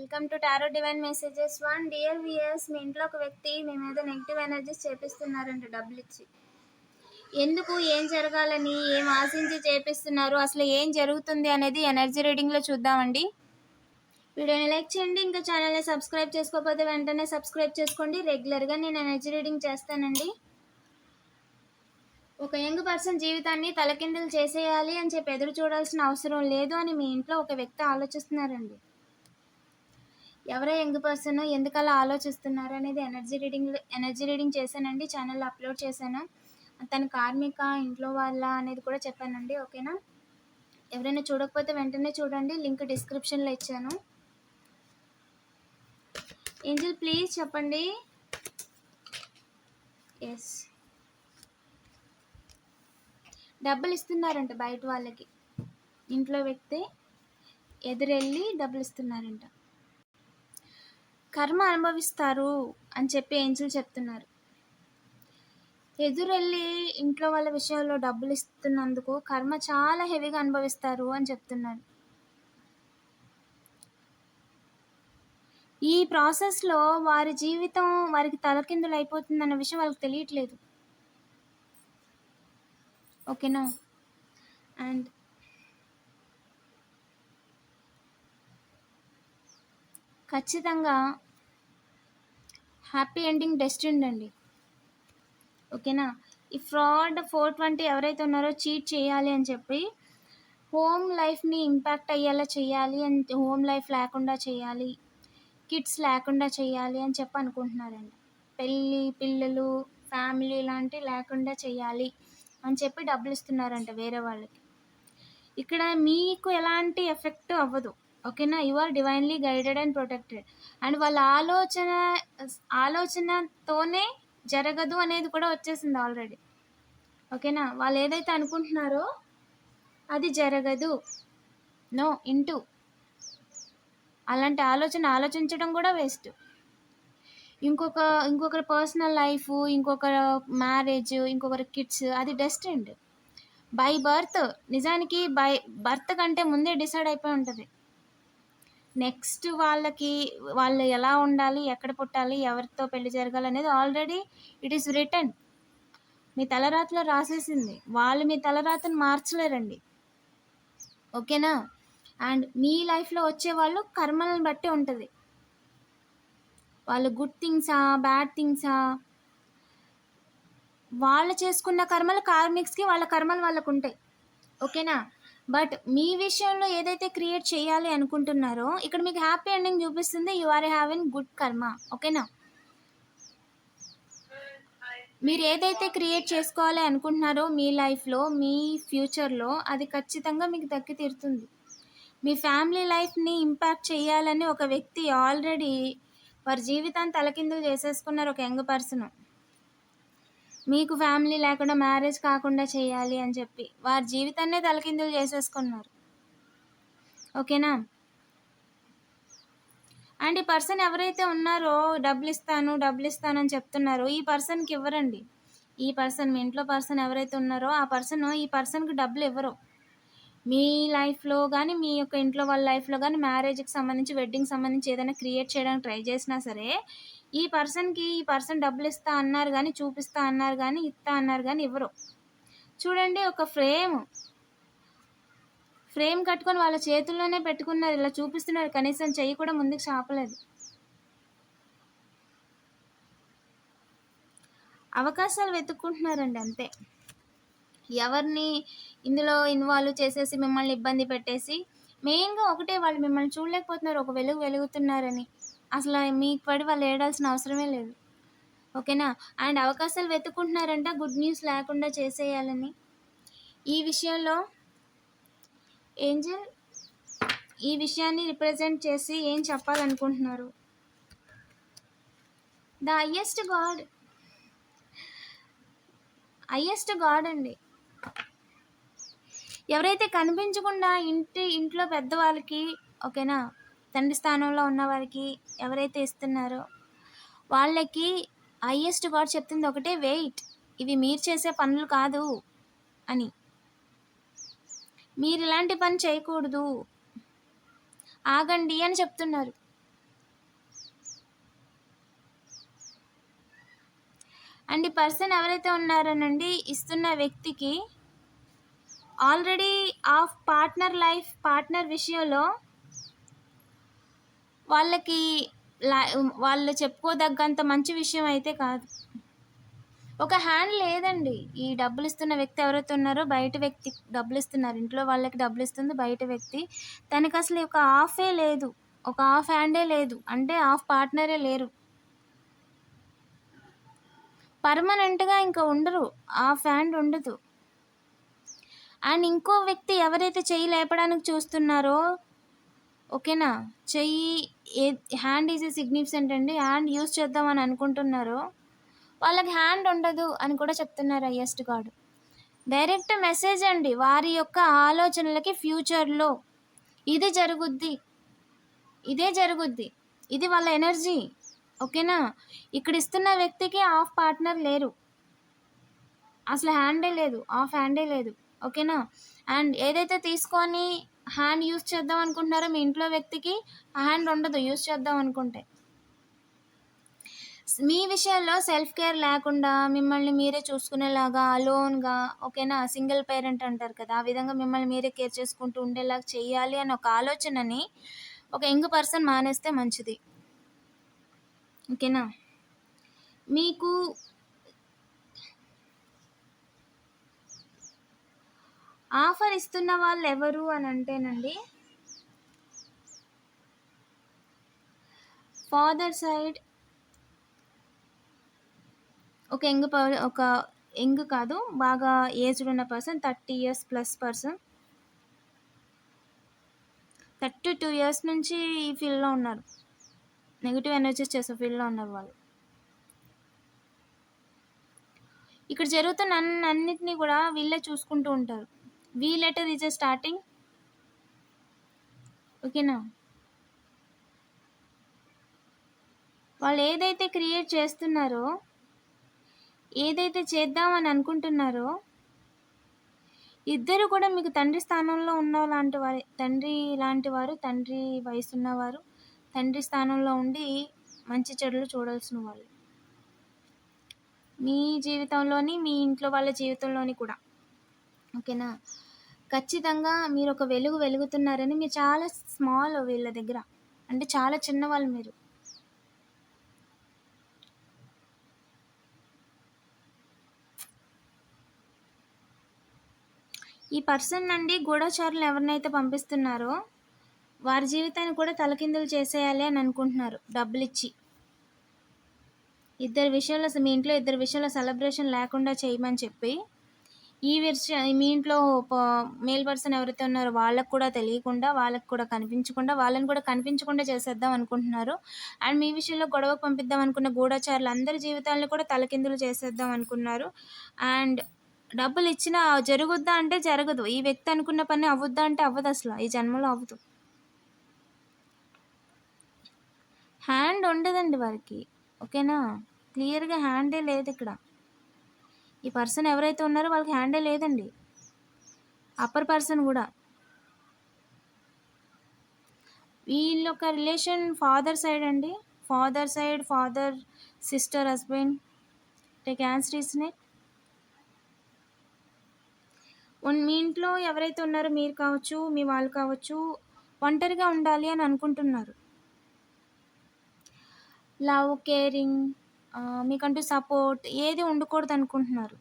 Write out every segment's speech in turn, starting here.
Welcome to tarot divine messages one. Dear viewers మీ ఇంట్లో ఒక వ్యక్తి మీ మీద నెగిటివ్ ఎనర్జీస్ చేపిస్తున్నారంట డబ్బులు ఇచ్చి ఎందుకు? ఏం జరగాలని? ఏం ఆశించి చేపిస్తున్నారు? అసలు ఏం జరుగుతుంది అనేది ఎనర్జీ రీడింగ్లో చూద్దామండి. వీడియోని లైక్ చేయండి ఇంకా ఛానల్ని సబ్స్క్రైబ్ చేసుకోకపోతే వెంటనే సబ్స్క్రైబ్ చేసుకోండి. రెగ్యులర్గా నేను ఎనర్జీ రీడింగ్ చేస్తానండి. ఒక యంగ్ పర్సన్ జీవితాన్ని తలకిందులు చేసేయాలి అని చెప్పి ఎదురు చూడాల్సిన అవసరం లేదు అని మీ ఇంట్లో ఒక వ్యక్తి ఆలోచిస్తున్నారండి. ఎవరో యంగ్ పర్సన్ ఎందుకు అలా ఆలోచిస్తున్నారు అనేది ఎనర్జీ రీడింగ్ ఎనర్జీ రీడింగ్ చేశానండి ఛానల్లో అప్లోడ్ చేశాను. తన కార్మిక ఇంట్లో వాళ్ళ అనేది కూడా చెప్పానండి ఓకేనా? ఎవరైనా చూడకపోతే వెంటనే చూడండి లింక్ డిస్క్రిప్షన్లో ఇచ్చాను. ఏంజల్ ప్లీజ్ చెప్పండి. ఎస్ డబ్బులు ఇస్తున్నారంట బయట వాళ్ళకి. ఇంట్లో వ్యక్తి ఎదురెళ్ళి డబ్బులు ఇస్తున్నారంట. కర్మ అనుభవిస్తారు అని చెప్పి ఏంజల్ చెప్తున్నారు. ఎదురెళ్ళి ఇంట్లో వాళ్ళ విషయంలో డబ్బులు ఇస్తున్నందుకు కర్మ చాలా హెవీగా అనుభవిస్తారు అని చెప్తున్నారు. ఈ ప్రాసెస్లో వారి జీవితం వారికి తలకిందులు అయిపోతుందన్న విషయం వాళ్ళకి తెలియట్లేదు. ఓకేనా? అండ్ ఖచ్చితంగా హ్యాపీ ఎండింగ్ డెస్టిన్ అండి. ఓకేనా? ఈ ఫ్రాడ్ ఫోర్ ట్వంటీ ఎవరైతే ఉన్నారో చీట్ చేయాలి అని చెప్పి హోమ్ లైఫ్ని ఇంపాక్ట్ అయ్యేలా చేయాలి అని హోమ్ లైఫ్ లేకుండా చేయాలి కిడ్స్ లేకుండా చేయాలి అని చెప్పి అనుకుంటున్నారండి. పెళ్ళి పిల్లలు ఫ్యామిలీ లాంటివి లేకుండా చేయాలి అని చెప్పి డబ్బులు ఇస్తున్నారంట వేరే వాళ్ళకి. ఇక్కడ మీకు ఎలాంటి ఎఫెక్ట్ అవ్వదు. ఓకేనా? You are divinely guided and protected and వాళ్ళ ఆలోచన ఆలోచనతోనే జరగదు అనేది కూడా వచ్చేసింది ఆల్రెడీ ఓకేనా? వాళ్ళు ఏదైతే అనుకుంటున్నారో అది జరగదు. నో ఇంటూ అలాంటి ఆలోచన ఆలోచించడం కూడా వేస్ట్ ఇంకొక ఇంకొకరి పర్సనల్ లైఫ్ ఇంకొకరు మ్యారేజ్ ఇంకొకరి కిడ్స్ అది డెస్టిండ్ బై బర్త్ నిజానికి బై బర్త్ కంటే ముందే డిసైడ్ అయిపోయి ఉంటుంది. నెక్స్ట్ వాళ్ళకి వాళ్ళు ఎలా ఉండాలి ఎక్కడ పుట్టాలి ఎవరితో పెళ్ళి జరగాలి అనేది ఆల్రెడీ ఇట్ ఈస్ రిటర్న్ మీ తలరాతలో రాసేసింది. వాళ్ళు మీ తలరాతను మార్చలేరండి. ఓకేనా? అండ్ మీ లైఫ్లో వచ్చే వాళ్ళు కర్మలను బట్టి ఉంటుంది. వాళ్ళు గుడ్ థింగ్సా బ్యాడ్ థింగ్సా? వాళ్ళు చేసుకున్న కర్మలు కార్మిక్స్కి వాళ్ళ కర్మలు వాళ్ళకు ఉంటాయి ఓకేనా? బట్ మీ విషయంలో ఏదైతే క్రియేట్ చేయాలి అనుకుంటున్నారో ఇక్కడ మీకు హ్యాపీ ఎండింగ్ చూపిస్తుంది you are having good karma. ఓకేనా? మీరు ఏదైతే క్రియేట్ చేసుకోవాలి అనుకుంటున్నారో మీ లైఫ్లో మీ ఫ్యూచర్లో అది ఖచ్చితంగా మీకు దక్కి తీరుతుంది. మీ ఫ్యామిలీ లైఫ్ని ఇంపాక్ట్ చేయాలని ఒక వ్యక్తి ఆల్రెడీ వారి జీవితాన్ని తలకిందులు చేసేసుకున్నారు ఒక యంగ్ పర్సన్. మీకు ఫ్యామిలీ లేకుండా మ్యారేజ్ కాకుండా చేయాలి అని చెప్పి వారి జీవితాన్నే తలకిందులు చేసేసుకున్నారు. ఓకేనా? అండ్ ఈ పర్సన్ ఎవరైతే ఉన్నారో డబ్బులు ఇస్తాను డబ్బులు ఇస్తాను అని చెప్తున్నారో ఈ పర్సన్కి ఇవ్వరండి. ఈ పర్సన్ మీ ఇంట్లో పర్సన్ ఎవరైతే ఉన్నారో ఆ పర్సన్ ఈ పర్సన్కి డబ్బులు ఇవ్వరు. మీ లైఫ్లో కానీ మీ యొక్క ఇంట్లో వాళ్ళ లైఫ్లో కానీ మ్యారేజ్కి సంబంధించి వెడ్డింగ్ సంబంధించి ఏదైనా క్రియేట్ చేయడానికి ట్రై చేసినా సరే ఈ పర్సన్కి ఈ పర్సన్ డబ్బులు ఇస్తా అన్నారు కానీ చూపిస్తా అన్నారు కానీ ఇస్తా అన్నారు కానీ ఇవ్వరు చూడండి ఒక ఫ్రేమ్ ఫ్రేమ్ కట్టుకొని వాళ్ళ చేతుల్లోనే పెట్టుకున్నారు ఇలా చూపిస్తున్నారు కనీసం చెయ్యి కూడా ముందుకు చాపలేదు. అవకాశాలు వెతుక్కుంటున్నారండి అంతే. ఎవరిని ఇందులో ఇన్వాల్వ్ చేసేసి మిమ్మల్ని ఇబ్బంది పెట్టేసి మెయిన్గా ఒకటే వాళ్ళు మిమ్మల్ని చూడలేకపోతున్నారు ఒక వెలుగు వెలుగుతున్నారని. అసలు మీకు పడి వాళ్ళు ఏడాల్సిన అవసరమే లేదు. ఓకేనా? అండ్ అవకాశాలు వెతుక్కుంటున్నారంట గుడ్ న్యూస్ లేకుండా చేసేయాలని. ఈ విషయంలో ఏంజల్ ఈ విషయాన్ని రిప్రజెంట్ చేసి ఏం చెప్పాలనుకుంటున్నారు? The highest God highest God అండి. ఎవరైతే కనిపించకుండా ఇంటి ఇంట్లో పెద్దవాళ్ళకి ఓకేనా తండ్రి స్థానంలో ఉన్న వారికి ఎవరైతే ఇస్తున్నారో వాళ్ళకి హయ్యెస్ట్ గాడ్ చెప్తుంది ఒకటే వెయిట్ ఇవి మీరు చేసే పనులు కాదు అని. మీరు ఇలాంటి పని చేయకూడదు. ఆగండి అని చెప్తున్నారు. అండ్ ఈ పర్సన్ ఎవరైతే ఉన్నారోనండి ఇస్తున్న వ్యక్తికి already of partner life partner విషయంలో వాళ్ళకి వాళ్ళు చెప్పుకోదగ్గంత మంచి విషయం అయితే కాదు. ఒక హ్యాండ్ లేదండి. ఈ డబ్బులు ఇస్తున్న వ్యక్తి ఎవరైతే ఉన్నారో బయట వ్యక్తి డబ్బులు ఇస్తున్నారు. ఇంట్లో వాళ్ళకి డబ్బులు ఇస్తుంది బయట వ్యక్తి. తనకి అసలు ఒక హాఫే లేదు. ఒక హాఫ్ హ్యాండే లేదు. అంటే హాఫ్ పార్ట్నరే లేరు. పర్మనెంట్గా ఇంకా ఉండరు. హాఫ్ హ్యాండ్ ఉండదు. అండ్ ఇంకో వ్యక్తి ఎవరైతే చెయ్యి లేపడానికి చూస్తున్నారో ఓకేనా? చెయ్యి ఏ హ్యాండ్ ఈజ్ సిగ్నిఫికెంట్ అండి. హ్యాండ్ యూజ్ చేద్దామని అనుకుంటున్నారో వాళ్ళకి హ్యాండ్ ఉండదు అని కూడా చెప్తున్నారు హయ్యెస్ట్ గాడ్ డైరెక్ట్ మెసేజ్ అండి. వారి యొక్క ఆలోచనలకి ఫ్యూచర్లో ఇది జరుగుద్ది. ఇదే జరుగుద్ది. ఇది వాళ్ళ ఎనర్జీ ఓకేనా? ఇక్కడ ఇస్తున్న వ్యక్తికి హాఫ్ పార్ట్నర్ లేరు. అసలు హ్యాండే లేదు. హాఫ్ హ్యాండే లేదు. ఓకేనా? అండ్ ఏదైతే తీసుకొని హ్యాండ్ యూస్ చేద్దాం అనుకుంటున్నారో మీ ఇంట్లో వ్యక్తికి ఆ హ్యాండ్ ఉండదు యూస్ చేద్దాం అనుకుంటే. మీ విషయంలో సెల్ఫ్ కేర్ లేకుండా మిమ్మల్ని మీరే చూసుకునేలాగా అలోన్గా ఓకేనా? సింగిల్ పేరెంట్ అంటారు కదా ఆ విధంగా మిమ్మల్ని మీరే కేర్ చేసుకుంటూ ఉండేలాగా చేయాలి అని ఒక ఆలోచనని ఒక యంగ్ పర్సన్ మానేస్తే మంచిది. ఓకేనా? మీకు ఆఫర్ ఇస్తున్న వాళ్ళు ఎవరు అని అంటేనండి ఫాదర్ సైడ్ ఒక యంగ్ పర్ ఒక యంగ్ కాదు బాగా ఏజ్డ్ ఉన్న person thirty years plus person. Thirty two years నుంచి ఈ ఫీల్డ్లో ఉన్నారు. నెగిటివ్ ఎనర్జీస్ చేసే ఫీల్డ్లో ఉన్నారు వాళ్ళు. ఇక్కడ జరుగుతున్న అన్నిటినీ కూడా వీళ్ళే చూసుకుంటూ ఉంటారు. V letter is a starting ఓకేనా వాళ్ళు ఏదైతే క్రియేట్ చేస్తున్నారో ఏదైతే చేద్దామని అనుకుంటున్నారో ఇద్దరు కూడా మీకు తండ్రి స్థానంలో ఉన్న లాంటి వారి తండ్రి లాంటి వారు తండ్రి వయసు ఉన్నవారు తండ్రి స్థానంలో ఉండి మంచి చెడులు చూడాల్సిన వాళ్ళు. మీ జీవితంలోని మీ ఇంట్లో వాళ్ళ జీవితంలోని కూడా. ఓకేనా? ఖచ్చితంగా మీరు ఒక వెలుగు వెలుగుతున్నారని మీరు చాలా స్మాల్ వీళ్ళ దగ్గర. అంటే చాలా చిన్నవాళ్ళు మీరు. ఈ పర్సన్ నుండి గూఢచారులు ఎవరినైతే పంపిస్తున్నారో వారి జీవితాన్ని కూడా తలకిందులు చేసేయాలి అని అనుకుంటున్నారు. డబ్బులు ఇచ్చి ఇద్దరు విషయంలో మీ ఇంట్లో ఇద్దరు విషయంలో సెలబ్రేషన్ లేకుండా చేయమని చెప్పి ఈ విషయం మీ ఇంట్లో మేల్ పర్సన్ ఎవరైతే ఉన్నారో వాళ్ళకు కూడా తెలియకుండా వాళ్ళకు కూడా కనిపించకుండా వాళ్ళని కూడా కనిపించకుండా చేసేద్దాం అనుకుంటున్నారు. అండ్ మీ విషయంలో గొడవకు పంపిద్దాం అనుకున్న గూఢచారులు అందరి జీవితాలను కూడా తలకిందులు చేసేద్దాం అనుకున్నారు. అండ్ డబ్బులు ఇచ్చినా జరుగుద్దా అంటే జరగదు. ఈ వ్యక్తి అనుకున్న పని అవ్వద్దా అంటే అవ్వదు అసలు. ఈ జన్మలో అవ్వదు. హ్యాండ్ ఉండదండి వారికి. ఓకేనా? క్లియర్గా హ్యాండే లేదు ఇక్కడ. ఈ పర్సన్ ఎవరైతే ఉన్నారో వాళ్ళకి హ్యాండే లేదండి. అప్పర్ పర్సన్ కూడా. వీళ్ళ ఒక రిలేషన్ ఫాదర్ సైడ్ అండి. Father side father sister husband take answer ఉన్- మీ ఇంట్లో ఎవరైతే ఉన్నారో మీరు కావచ్చు మీ వాళ్ళు కావచ్చు ఒంటరిగా ఉండాలి అని అనుకుంటున్నారు. లవ్ కేరింగ్ మీకంటూ సపోర్ట్ ఏది ఉండకూడదు అనుకుంటున్నారు?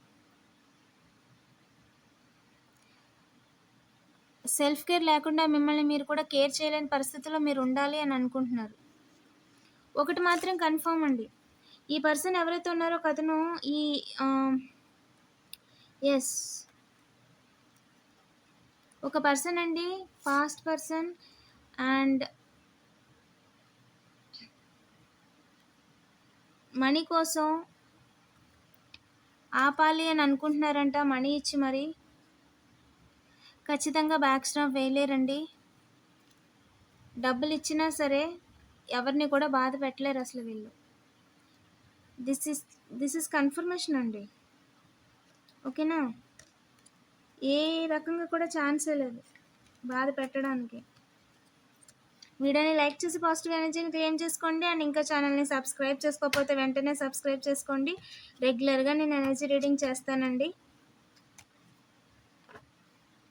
సెల్ఫ్ కేర్ లేకుండా మిమ్మల్ని మీరు కూడా కేర్ చేయలేని పరిస్థితిలో మీరు ఉండాలి అని అనుకుంటున్నారు. ఒకటి మాత్రం కన్ఫర్మ్ అండి. ఈ పర్సన్ ఎవరైతే ఉన్నారో కథను ఈ ఎస్ ఒక పర్సన్ అండి ఫాస్ట్ పర్సన్ అండ్ మనీ కోసం ఆపాలి అని అనుకుంటున్నారంట మనీ ఇచ్చి మరి. ఖచ్చితంగా బ్యాక్ స్టాప్ వేయలేరండి. డబ్బులు ఇచ్చినా సరే ఎవరిని కూడా బాధ పెట్టలేరు అసలు వీళ్ళు. This is this is confirmation అండి. ఓకేనా? ఏ రకంగా కూడా ఛాన్సే లేదు. బాధ పెట్టడానికి. వీడియోని లైక్ చేసి పాజిటివ్ ఎనర్జీని క్లెయిమ్ చేసుకోండి అండ్ ఇంకా ఛానల్ని సబ్స్క్రైబ్ చేసుకోకపోతే వెంటనే సబ్స్క్రైబ్ చేసుకోండి. రెగ్యులర్గా నేను ఎనర్జీ రీడింగ్ చేస్తానండి.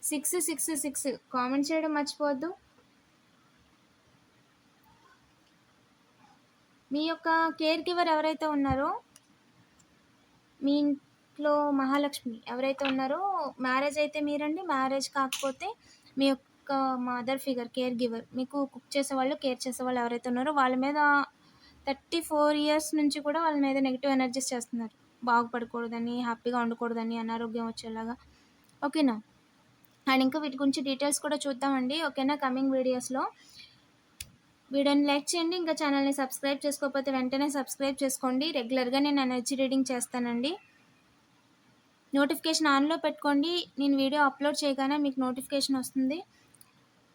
Six six six. కామెంట్ చేయడం మర్చిపోవద్దు. మీ యొక్క కేర్ గివర్ ఎవరైతే ఉన్నారో మీ ఇంట్లో మహాలక్ష్మి ఎవరైతే ఉన్నారో మ్యారేజ్ అయితే మీరండి. మ్యారేజ్ కాకపోతే మీ యొక్క మదర్ ఫిగర్ కేర్ గివర్. మీకు కుక్ చేసేవాళ్ళు కేర్ చేసేవాళ్ళు ఎవరైతే ఉన్నారో వాళ్ళ మీద థర్టీ ఫోర్ ఇయర్స్ నుంచి కూడా వాళ్ళ మీద నెగిటివ్ ఎనర్జీస్ చేస్తున్నారు. బాగుపడకూడదని హ్యాపీగా ఉండకూడదని అనారోగ్యం వచ్చేలాగా. ఓకేనా? అండ్ ఇంకా వీటి గురించి డీటెయిల్స్ కూడా చూద్దామండి. ఓకేనా? కమింగ్ వీడియోస్లో. వీడియోని లైక్ చేయండి. ఇంకా ఛానల్ని సబ్స్క్రైబ్ చేసుకోకపోతే వెంటనే సబ్స్క్రైబ్ చేసుకోండి. రెగ్యులర్గా నేను ఎనర్జీ రీడింగ్ చేస్తానండి. నోటిఫికేషన్ ఆన్లో పెట్టుకోండి. నేను వీడియో అప్లోడ్ చేయగానే మీకు నోటిఫికేషన్ వస్తుంది.